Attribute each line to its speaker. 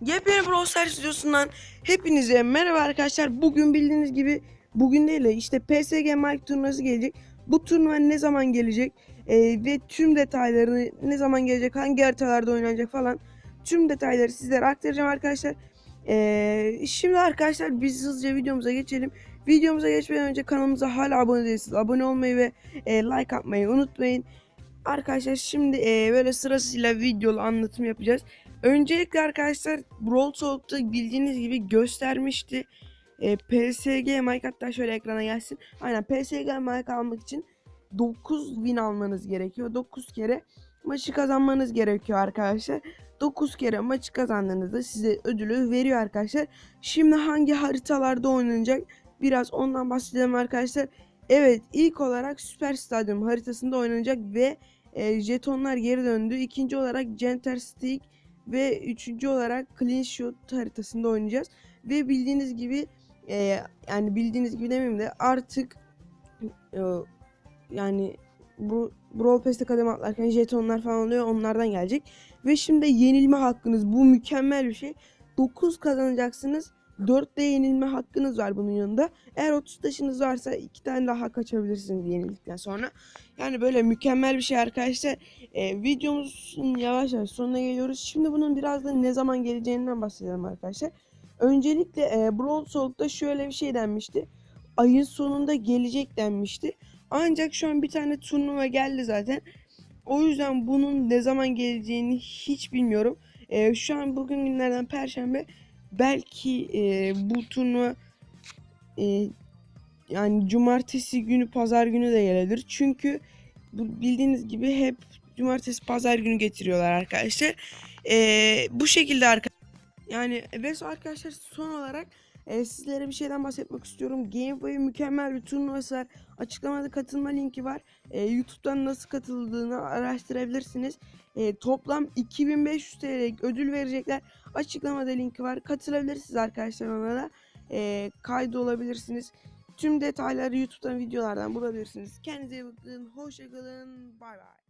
Speaker 1: Yepyeni Brawl Stars videosundan hepinize merhaba arkadaşlar. Bugün bildiğiniz gibi bugün değil de işte PSG Mike turnuvası gelecek. Bu turnuva ne zaman gelecek Ee, ve tüm detaylarını ne zaman gelecek, hangi haritalarda oynanacak falan tüm detayları sizlere aktaracağım arkadaşlar. Ee, şimdi arkadaşlar biz hızlıca videomuza geçelim. Videomuza geçmeden önce kanalımıza hala abone değilseniz abone olmayı ve e, like atmayı unutmayın. Arkadaşlar şimdi e, böyle sırasıyla videolu anlatım yapacağız. Öncelikle arkadaşlar Brawl Talk'ta bildiğiniz gibi göstermişti. E, PSG Mike hatta şöyle ekrana gelsin. Aynen PSG Mike almak için 9 win almanız gerekiyor. 9 kere maçı kazanmanız gerekiyor arkadaşlar. 9 kere maçı kazandığınızda size ödülü veriyor arkadaşlar. Şimdi hangi haritalarda oynanacak biraz ondan bahsedelim arkadaşlar. Evet ilk olarak Süper Stadyum haritasında oynanacak ve e, jetonlar geri döndü. İkinci olarak Center Stick ve üçüncü olarak Clean Shot haritasında oynayacağız. Ve bildiğiniz gibi e, yani bildiğiniz gibi demeyeyim de artık e, yani bu Brawl Pass'te kademe atlarken jetonlar falan oluyor onlardan gelecek. Ve şimdi yenilme hakkınız bu mükemmel bir şey. 9 kazanacaksınız. 4 de yenilme hakkınız var bunun yanında. Eğer 30 taşınız varsa 2 tane daha kaçabilirsiniz yenildikten sonra. Yani böyle mükemmel bir şey arkadaşlar. Ee, videomuzun yavaş yavaş sonuna geliyoruz. Şimdi bunun biraz da ne zaman geleceğinden bahsedelim arkadaşlar. Öncelikle e, Brawl Talk'ta şöyle bir şey denmişti. Ayın sonunda gelecek denmişti. Ancak şu an bir tane turnuva geldi zaten. O yüzden bunun ne zaman geleceğini hiç bilmiyorum. Ee, şu an bugün günlerden perşembe. Belki e, bu turnuva e, yani cumartesi günü pazar günü de gelebilir. Çünkü bu bildiğiniz gibi hep cumartesi pazar günü getiriyorlar arkadaşlar. Ee, bu şekilde arkadaşlar. Yani ve arkadaşlar son olarak e, sizlere bir şeyden bahsetmek istiyorum. Gameboy'un mükemmel bir turnuvası var. Açıklamada katılma linki var. E, YouTube'dan nasıl katıldığını araştırabilirsiniz. E, toplam 2500 TL ödül verecekler. Açıklamada linki var. Katılabilirsiniz arkadaşlar ona da. E, kaydı olabilirsiniz. Tüm detayları YouTube'dan videolardan bulabilirsiniz. Kendinize iyi bakın. Hoşçakalın. Bay bay.